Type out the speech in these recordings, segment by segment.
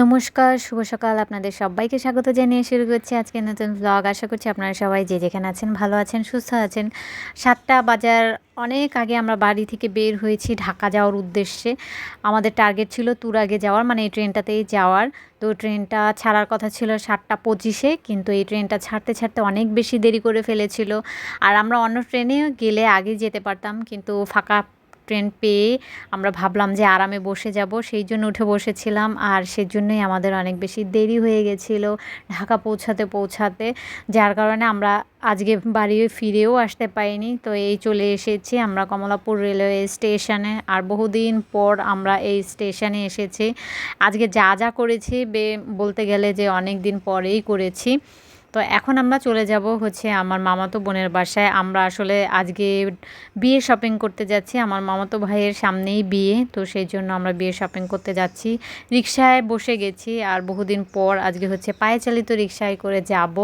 নমস্কার, শুভ সকাল। আপনাদের সবাইকে স্বাগত জানিয়ে শুরু করছি আজকে নতুন ব্লগ আশা করছি আপনারা সবাই যে যেখানে আছেন ভালো আছেন, সুস্থ আছেন। সাতটা বাজার অনেক আগে আমরা বাড়ি থেকে বের হয়েছি ঢাকা যাওয়ার উদ্দেশ্যে। আমাদের টার্গেট ছিল তুর আগে যাওয়ার মানে এই ট্রেনটাতেই যাওয়ার। তো ট্রেনটা ছাড়ার কথা ছিল সাতটা পঁচিশে, কিন্তু এই ট্রেনটা ছাড়তে ছাড়তে অনেক বেশি দেরি করে ফেলেছিল। আর আমরা অন্য ট্রেনে গেলে আগে যেতে পারতাম, কিন্তু ফাঁকা ট্রেন পেয়ে আমরা ভাবলাম যে আরামে বসে যাব। সেই জন্য উঠে বসেছিলাম আর সেজন্যই আমাদের অনেক বেশি দেরি হয়ে গেছিল ঢাকা পৌঁছাতে পৌঁছাতে, যার কারণে আমরা আজকে বাড়ি ফিরেও আসতে পারিনি। তো এই চলে এসেছি আমরা কমলাপুর রেলওয়ে স্টেশনে আর বহুদিন পর আমরা এই স্টেশনে এসেছি। আজকে যা যা করেছি বে, বলতে গেলে যে অনেক দিন পরেই করেছি। তো এখন আমরা চলে যাব হচ্ছে আমার মামাতো বোনের বাসায়। আমরা আসলে আজকে বিয়ে শপিং করতে যাচ্ছি। আমার মামাতো ভাইয়ের সামনেই বিয়ে, তো সেই জন্য আমরা বিয়ে শপিং করতে যাচ্ছি। রিক্সায় বসে গেছি আর বহুদিন পর আজকে হচ্ছে পায়ে চালিত রিক্সায় করে যাব।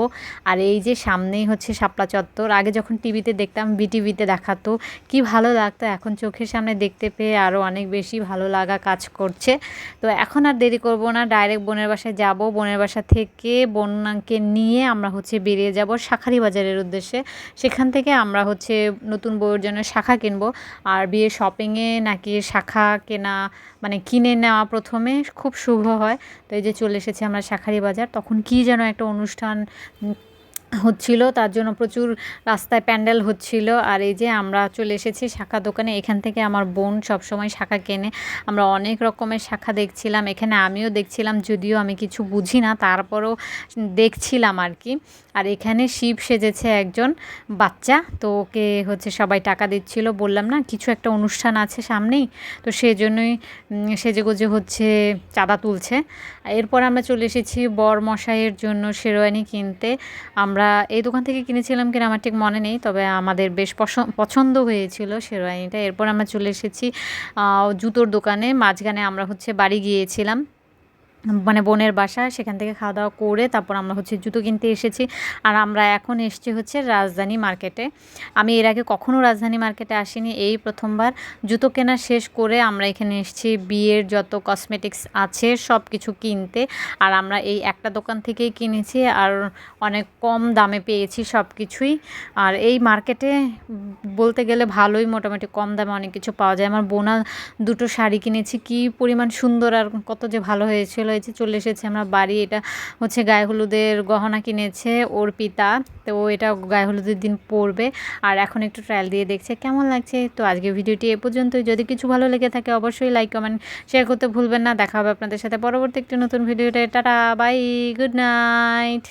আর এই যে সামনেই হচ্ছে শাপলা চত্বর, আগে যখন টিভিতে দেখতাম, বিটিভিতে দেখাতো। কি ভালো লাগতো, এখন চোখের সামনে দেখতে পেয়ে আরও অনেক বেশি ভালো লাগা কাজ করছে। তো এখন আর দেরি করব না ডাইরেক্ট বোনের বাসায় যাব। বোনের বাসা থেকে বোনকে নিয়ে আমরা হচ্ছে বেরিয়ে যাব শাখারি বাজারের উদ্দেশ্যে। সেখান থেকে আমরা হচ্ছে নতুন বউয়ের জন্য শাখা কিনবো। আর বিয়ে শপিংয়ে নাকি শাখা কেনা মানে কিনে নেওয়া প্রথমে খুব শুভ হয়। তো এই যে চলে এসেছি আমরা শাখারি বাজার তখন কি যেন একটা অনুষ্ঠান হচ্ছিল, তার জন্য প্রচুর রাস্তায় প্যান্ডেল হচ্ছিল। আর এই যে আমরা চলে এসেছি শাখা দোকানে, এখান থেকে আমার বোন সবসময় শাখা কেনে। আমরা অনেক রকমের শাখা দেখছিলাম, এখানে আমিও দেখছিলাম, যদিও আমি কিছু বুঝি না, তারপরও দেখছিলাম আর কি। আর এখানে শিব সেজেছে একজন বাচ্চা, তো ওকে হচ্ছে সবাই টাকা দিচ্ছিল। বললাম, না, কিছু একটা অনুষ্ঠান আছে সামনেই। তো সেই জন্যই সেজেগুজে হচ্ছে চাঁদা তুলছে। এরপর আমরা চলে এসেছি বর মশাইয়ের জন্য শেরওয়ানি কিনতে। আমরা এই দোকান থেকে কিনেছিলাম কিনা আমার ঠিক মনে নেই, তবে আমাদের বেশ পছন্দ হয়েছিল শেরওয়ানিটা। এরপর আমরা চলে এসেছি জুতোর দোকানে। মাঝখানে আমরা হচ্ছে বাড়ি গিয়েছিলাম। মানে বোনের বাসা সেখান থেকে খাওয়া দাওয়া করে তারপর আমরা হচ্ছে জুতো কিনতে এসেছি। আর আমরা এখন এসছি হচ্ছে রাজধানী মার্কেটে। আমি এর আগে কখনও রাজধানী মার্কেটে আসিনি, এই প্রথমবার। জুতো কেনা শেষ করে আমরা এখানে এসেছি, বিয়ের যত কসমেটিক্স আছে সব কিছু কিনতে। আর আমরা এই একটা দোকান থেকেই কিনেছি আর অনেক কম দামে পেয়েছি সব কিছুই আর এই মার্কেটে বলতে গেলে ভালোই, মোটামুটি কম দামে অনেক কিছু পাওয়া যায়। আমার বোনা দুটো শাড়ি কিনেছি, কি পরিমাণ সুন্দর আর কত যে ভালো হয়েছিল। হয়েছে চলে এসেছে। আমরা বাড়ি, এটা হচ্ছে গায়ে হলুদের গহনা কিনেছে ওর পিতা। তো এটা গায়ে হলুদের দিন পরবে। আর এখন একটু ট্রায়াল দিয়ে দেখছে, কেমন লাগছে? তো আজকে ভিডিওটি এ পর্যন্তই। যদি কিছু ভালো লেগে থাকে, অবশ্যই লাইক কমেন্ট শেয়ার করতে ভুলবেন না। দেখা হবে আপনাদের সাথে পরবর্তী একটি নতুন ভিডিওটা টাটা বাই গুড নাইট